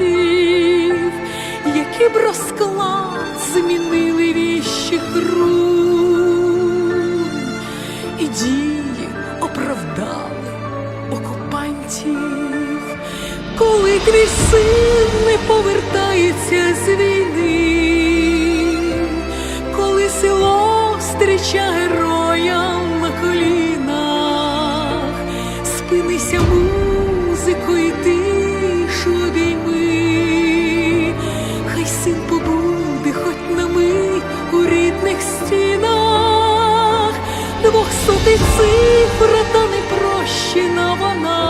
музикантів, які б розклад змінили віщих рун, і дії оправдали окупантів, коли твій син не повертається з двохсотий цифра та непрощена вона,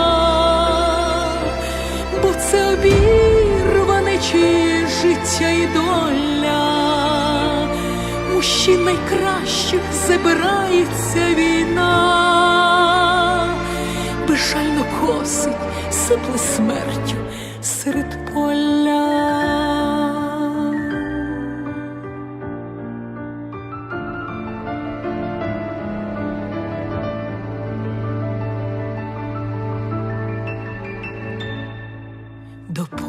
бо це обірване чиє життя і доля. Мужчин найкращих забирається війна, безжально косить, сипле смертю серед поля.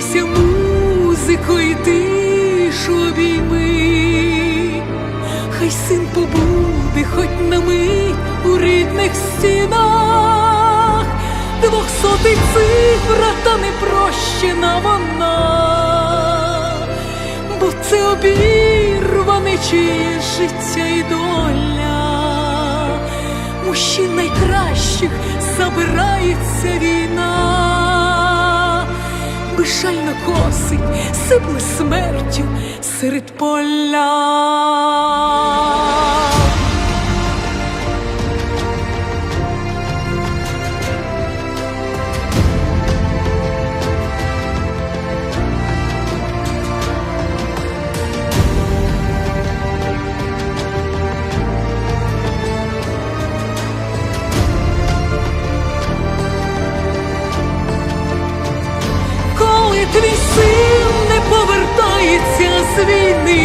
спинися музико і тишу обійми, хай син побуде хоч на мить у рідних стінах, двохсотий цифра та непрощена вона, бо це обірване чиє життя і доля, мужчин найкращих забирається війна, безжально косить, сипле смертю серед поля. Твій син не повертається з війни,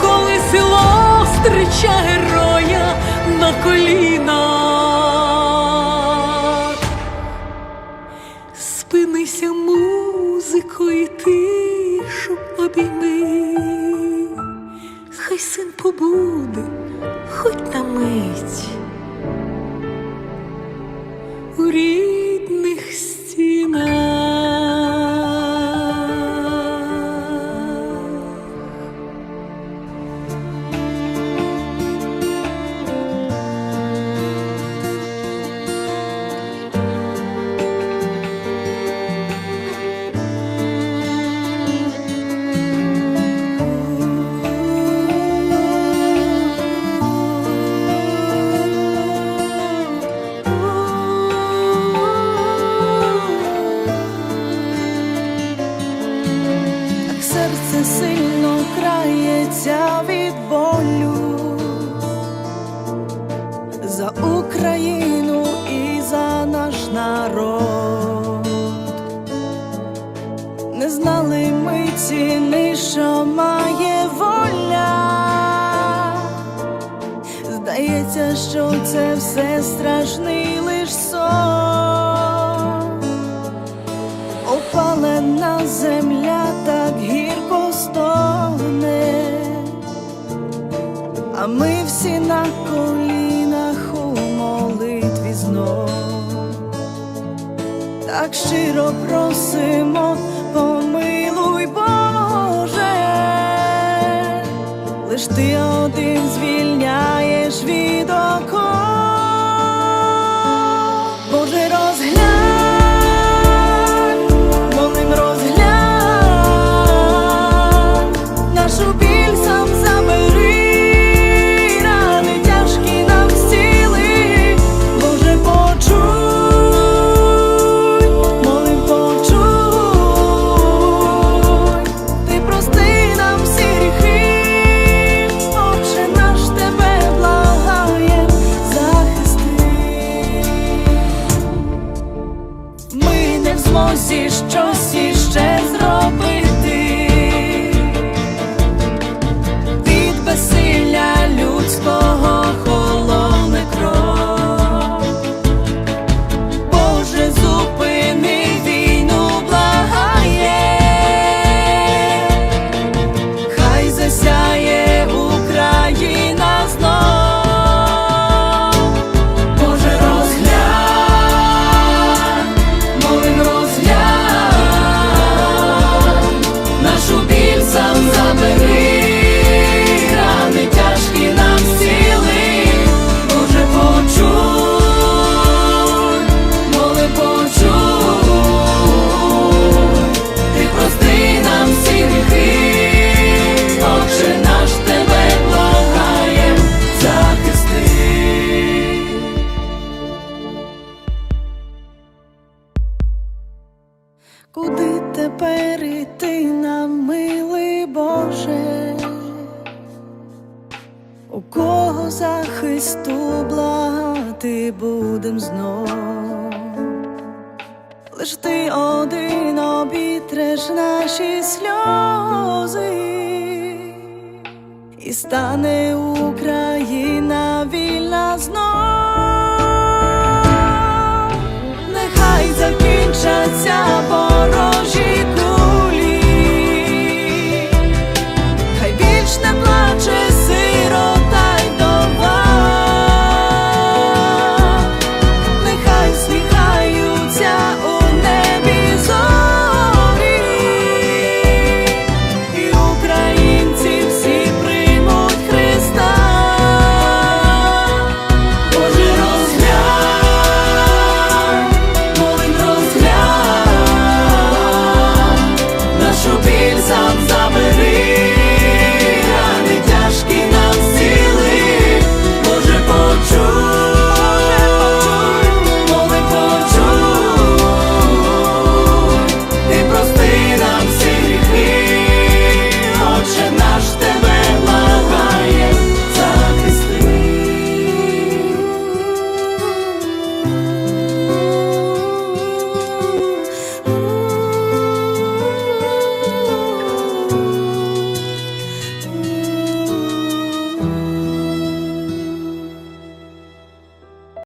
коли село зустріча героя на колінах, спинися музико і тишу обійми, хай син побуде, хоч на мить це все страшний лиш сон. Опалена земля так гірко стоне, а ми всі на колінах у молитві знов. Так щиро просимо, помилуй Боже, лиш ти один звільняєш від оков. Куди тепер іти нам, милий Боже? У кого захисту благати будем знов? Лиш ти один обітреш наші сльози, і стане Україна Лишаться ворог.